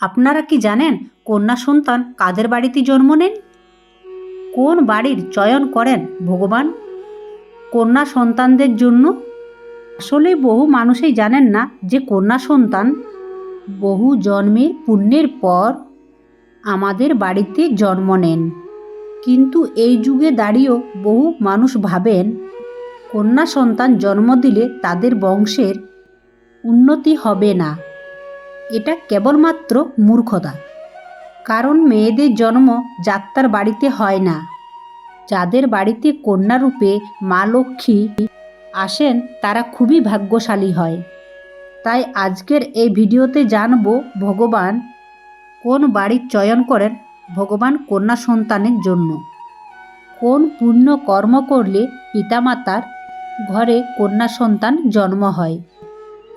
আপনারা কি জানেন কন্যা সন্তান কাদের বাড়িতে জন্ম নেন? কোন বাড়ির চয়ন করেন ভগবান? কন্যা সন্তানদের জন্য? আসলে বহু মানুষই জানেন না যে কন্যা সন্তান বহু জন্মের পুণ্যের পর আমাদের বাড়িতে জন্ম নেন। কিন্তু এই যুগে দাঁড়িয়েও বহু মানুষ ভাবেন কন্যা সন্তান জন্ম দিলে তাদের বংশের উন্নতি হবে না। এটা কেবলমাত্র মূর্খতা। কারণ মেয়েদের জন্ম যাত্রার বাড়িতে হয় না। যাদের বাড়িতে কন্যারূপে মা লক্ষ্মী আসেন, তারা খুবই ভাগ্যশালী হয়। তাই আজকের এই ভিডিওতে জানব ভগবান কোন বাড়ির চয়ন করেন ভগবান কন্যা সন্তানের জন্য। কোন পুণ্য কর্ম করলে পিতামাতার ঘরে কন্যা সন্তান জন্ম হয়।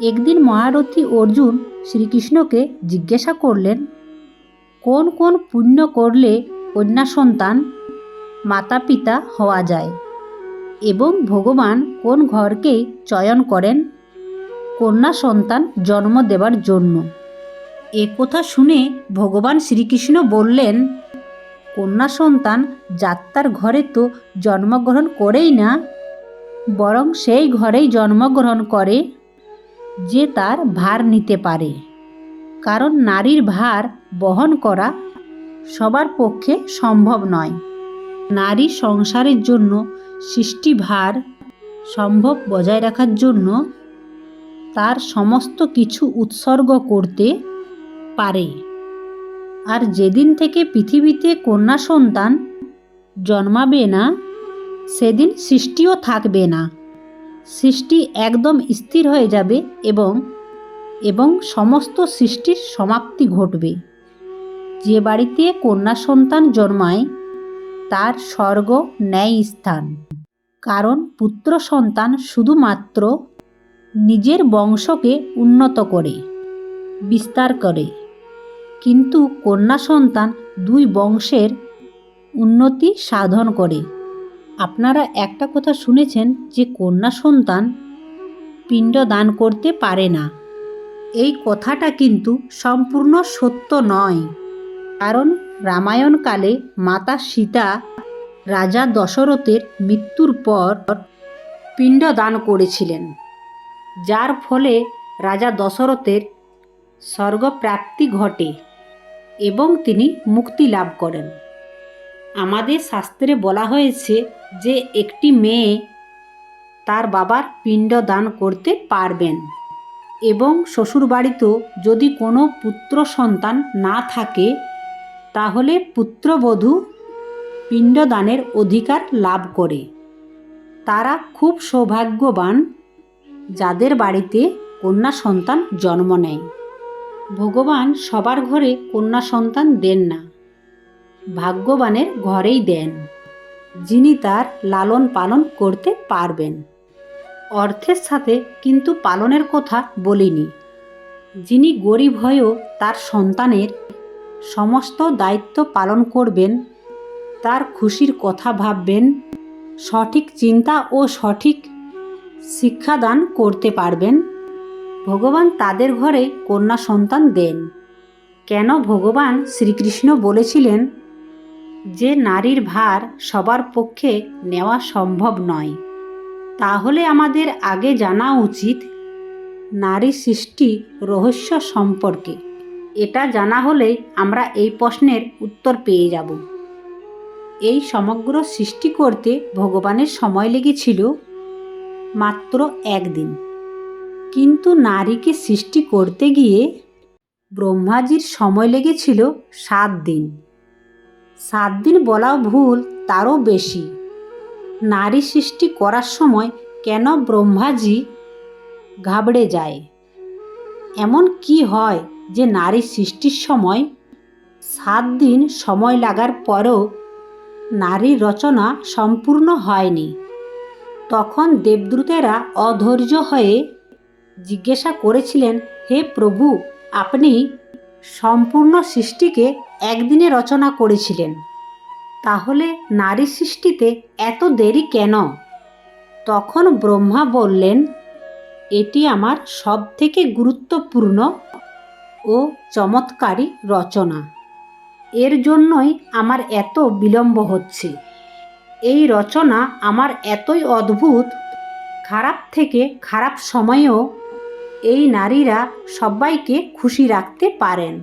একদিন মহারথী অর্জুন শ্রীকৃষ্ণকে জিজ্ঞাসা করলেন, কোন কোন পুণ্য করলে কন্যা সন্তান মাতা পিতা হওয়া যায় এবং ভগবান কোন ঘরকে চয়ন করেন? কন্যা সন্তান জন্ম দেবার জন্য। এ কথা শুনে ভগবান শ্রীকৃষ্ণ বললেন কন্যা সন্তান যাত্রার ঘরে তো জন্মগ্রহণ করেই না, বরং সেই ঘরেই জন্মগ্রহণ করে। যে তার ভার নিতে পারে। কারণ নারীর ভার বহন করা সবার পক্ষে সম্ভব নয়। নারী সংসারের জন্য সৃষ্টি ভার সম্ভব বজায় রাখার জন্য তার সমস্ত কিছু উৎসর্গ করতে পারে। আর যেদিন থেকে পৃথিবীতে কন্যা সন্তান জন্মাবে না, সেদিন সৃষ্টিও থাকবে না। সৃষ্টি একদম স্থির হয়ে যাবে এবং এবং সমস্ত সৃষ্টির সমাপ্তি ঘটবে। যে বাড়িতে কন্যা সন্তান জন্মায়, তার স্বর্গ ন্যায় স্থান কারণ পুত্র সন্তান শুধুমাত্র নিজের বংশকে উন্নত করে, বিস্তার করে। কিন্তু কন্যা সন্তান দুই বংশের উন্নতি সাধন করে। আপনারা একটা কথা শুনেছেন যে কন্যা সন্তান পিণ্ড দান করতে পারে না। এই কথাটা কিন্তু সম্পূর্ণ সত্য নয়। কারণ রামায়ণকালে মাতা সীতা রাজা দশরথের মৃত্যুর পর পিণ্ড দান করেছিলেন। যার ফলে রাজা দশরথের স্বর্গপ্রাপ্তি ঘটে এবং তিনি মুক্তি লাভ করেন। আমাদের শাস্ত্রে বলা হয়েছে যে একটি মেয়ে তার বাবার পিণ্ড দান করতে পারবেন এবং শ্বশুরবাড়িতেও যদি কোনো পুত্র সন্তান না থাকে, তাহলে পুত্রবধূ পিণ্ডদানের অধিকার লাভ করে। তারা খুব সৌভাগ্যবান যাদের বাড়িতে কন্যা সন্তান জন্ম নেয়। ভগবান সবার ঘরে কন্যা সন্তান দেন না। ভাগ্যবানের ঘরেই দেন, যিনি তার লালন পালন করতে পারবেন। অর্থের সাথে কিন্তু পালনের কথা বলিনি, যিনি গরিব হয়েও তার সন্তানের সমস্ত দায়িত্ব পালন করবেন, তার খুশির কথা ভাববেন, সঠিক চিন্তা ও সঠিক শিক্ষাদান করতে পারবেন। ভগবান তাদের ঘরে কন্যা সন্তান দেন। কেন ভগবান শ্রীকৃষ্ণ বলেছিলেন যে নারীর ভার সবার পক্ষে নেওয়া সম্ভব নয়। তাহলে আমাদের আগে জানা উচিত নারী সৃষ্টি রহস্য সম্পর্কে। এটা জানা হলে আমরা এই প্রশ্নের উত্তর পেয়ে যাব। এই সমগ্র সৃষ্টি করতে ভগবানের সময় লেগেছিল মাত্র একদিন। কিন্তু নারীকে সৃষ্টি করতে গিয়ে ব্রহ্মাজির সময় লেগেছিল সাত দিন। সাত দিন বলাও ভুল, তারও বেশি। নারী সৃষ্টি করার সময় কেন ব্রহ্মাজি ঘাবড়ে যায়? এমন কি হয় যে নারী সৃষ্টির সময় সাত দিন সময় লাগার পরেও নারীর রচনা সম্পূর্ণ হয়নি? তখন দেবদূতেরা অধৈর্য হয়ে জিজ্ঞাসা করেছিলেন, হে প্রভু, আপনি সম্পূর্ণ সৃষ্টিকে একদিনে রচনা করেছিলেন। তাহলে নারী সৃষ্টিতে এত দেরি কেন? তখন ব্রহ্মা বললেন, এটি আমার সবথেকে গুরুত্বপূর্ণ ও চমৎকারী রচনা। এর জন্যই আমার এত বিলম্ব হচ্ছে। এই রচনা আমার এতই অদ্ভুত, খারাপ থেকে খারাপ সময়েও এই নারীরা সবাইকে খুশি রাখতে পারেন।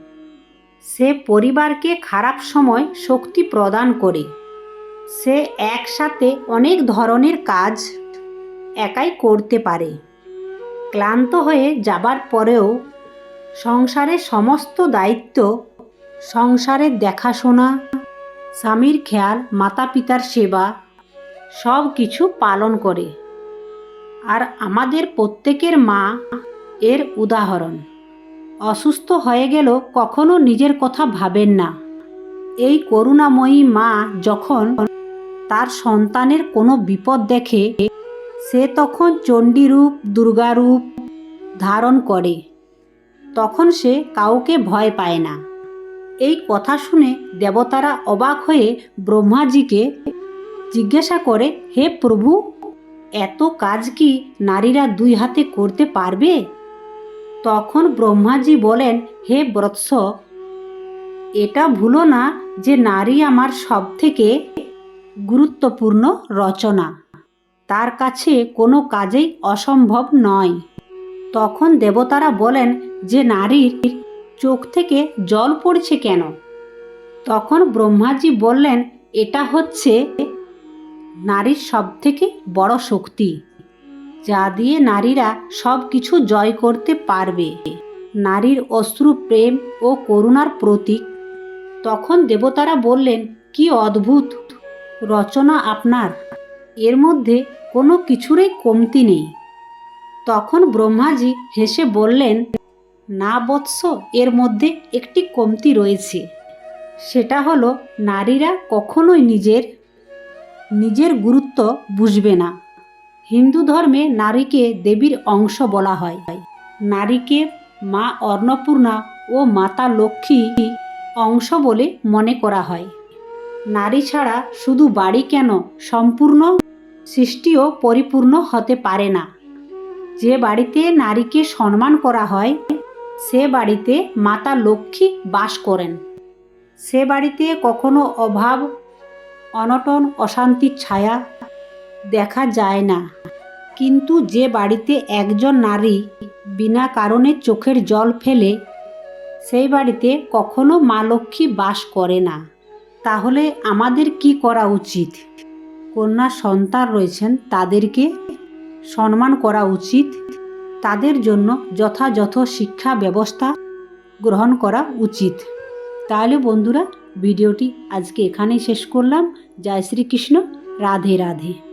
সে পরিবারকে খারাপ সময় শক্তি প্রদান করে। সে একসাথে অনেক ধরনের কাজ একাই করতে পারে। ক্লান্ত হয়ে যাবার পরেও সংসারের সমস্ত দায়িত্ব, সংসারের দেখাশোনা, স্বামীর খেয়াল মাতা পিতার সেবা, সব কিছু পালন করে। আর আমাদের প্রত্যেকের মা এর উদাহরণ। অসুস্থ হয়ে গেল, কখনো নিজের কথা ভাবেন না। এই করুণাময়ী মা যখন তার সন্তানের কোনো বিপদ দেখে, সে তখন চণ্ডীরূপ, দুর্গারূপ ধারণ করে। তখন সে কাউকে ভয় পায় না। এই কথা শুনে দেবতারা অবাক হয়ে ব্রহ্মাজিকে জিজ্ঞাসা করে, হে প্রভু, এত কাজ কি নারীরা দুই হাতে করতে পারবে? তখন ব্রহ্মাজি বলেন, হে ব্রৎস, এটা ভুলো না যে নারী আমার সব থেকে গুরুত্বপূর্ণ রচনা। তার কাছে কোনো কাজেই অসম্ভব নয়। তখন দেবতারা বলেন, যে নারীর চোখ থেকে জল পড়ছে কেন? তখন ব্রহ্মাজি বললেন, এটা হচ্ছে নারীর সব থেকে বড় শক্তি। যা দিয়ে নারীরা সব কিছু জয় করতে পারবে। নারীর অশ্রু প্রেম ও করুণার প্রতীক। তখন দেবতারা বললেন, কি অদ্ভুত! রচনা আপনার। এর মধ্যে কোনো কিছুরই কমতি নেই। তখন ব্রহ্মাজি হেসে বললেন, না বৎস, এর মধ্যে একটি কমতি রয়েছে। সেটা হলো, নারীরা কখনোই নিজের নিজের গুরুত্ব বুঝবে না। হিন্দু ধর্মে নারীকে দেবীর অংশ বলা হয়। নারীকে মা অন্নপূর্ণা ও মাতা লক্ষ্মী অংশ বলে মনে করা হয়। নারী ছাড়া শুধু বাড়ি কেন সম্পূর্ণ সৃষ্টিও পরিপূর্ণ হতে পারে না। যে বাড়িতে নারীকে সম্মান করা হয়, সে বাড়িতে মাতা লক্ষ্মী বাস করেন। সে বাড়িতে কখনো অভাব, অনটন, অশান্তির ছায়া দেখা যায় না। কিন্তু যে বাড়িতে একজন নারী বিনা কারণে চোখের জল ফেলে, সেই বাড়িতে কখনো মা লক্ষ্মী বাস করে না। তাহলে আমাদের কি করা উচিত? কন্যা সন্তান রয়েছেন, তাদেরকে সম্মান করা উচিত। তাদের জন্য যথাযথ শিক্ষা ব্যবস্থা গ্রহণ করা উচিত। তাহলে বন্ধুরা, ভিডিওটি আজকে এখানেই শেষ করলাম। জয় শ্রীকৃষ্ণ। রাধে রাধে।